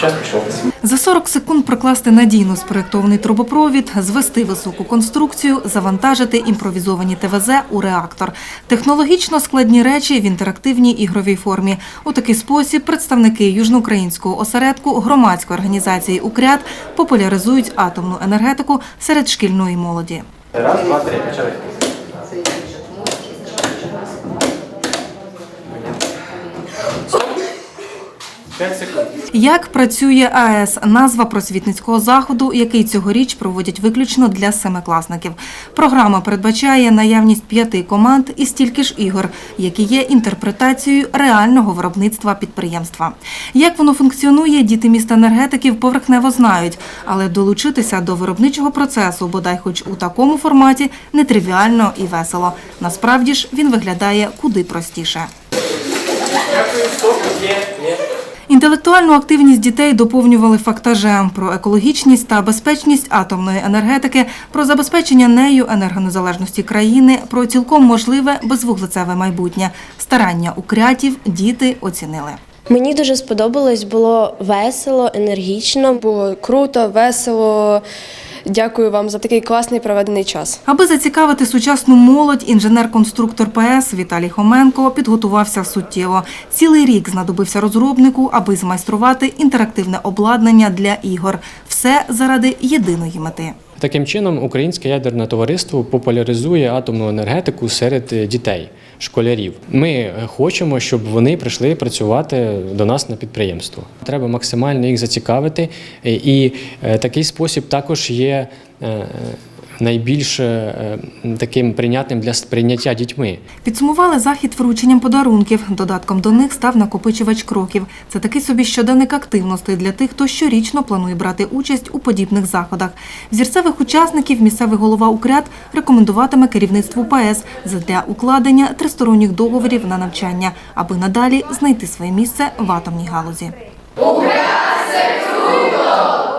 Час пішов. За 40 секунд прокласти надійно спроєктований трубопровід, звести високу конструкцію, завантажити імпровізовані ТВЗ у реактор. Технологічно складні речі в інтерактивній ігровій формі. У такий спосіб представники южноукраїнського осередку громадської організації «Укрят» популяризують атомну енергетику серед шкільної молоді. Раз, два, три, почали. Як працює АЕС – назва просвітницького заходу, який цьогоріч проводять виключно для семикласників. Програма передбачає наявність п'яти команд і стільки ж ігор, які є інтерпретацією реального виробництва підприємства. Як воно функціонує, діти міста енергетиків поверхнево знають, але долучитися до виробничого процесу, бодай хоч у такому форматі, нетривіально і весело. Насправді ж він виглядає куди простіше. Дякую. Інтелектуальну активність дітей доповнювали фактажем про екологічність та безпечність атомної енергетики, про забезпечення нею енергонезалежності країни, про цілком можливе безвуглецеве майбутнє. Старання укрятів діти оцінили. Мені дуже сподобалось, було весело, енергічно. Було круто, весело. Дякую вам за такий класний проведений час. Аби зацікавити сучасну молодь, інженер-конструктор ПС Віталій Хоменко підготувався суттєво. Цілий рік знадобився розробнику, аби змайструвати інтерактивне обладнання для ігор. Все заради єдиної мети. Таким чином, Українське ядерне товариство популяризує атомну енергетику серед е, дітей, школярів. Ми е, хочемо, щоб вони прийшли працювати до нас на підприємство. Треба максимально їх зацікавити, е, і такий спосіб також є. Найбільш е, таким прийнятним для сприйняття дітьми. Підсумували захід врученням подарунків. Додатком до них став накопичувач кроків. Це такий собі щоденник активностей для тих, хто щорічно планує брати участь у подібних заходах. Взірцевих учасників місцевий голова Укрят рекомендуватиме керівництву ПАЕС задля укладення тристоронніх договорів на навчання, аби надалі знайти своє місце в атомній галузі. Ура! Серед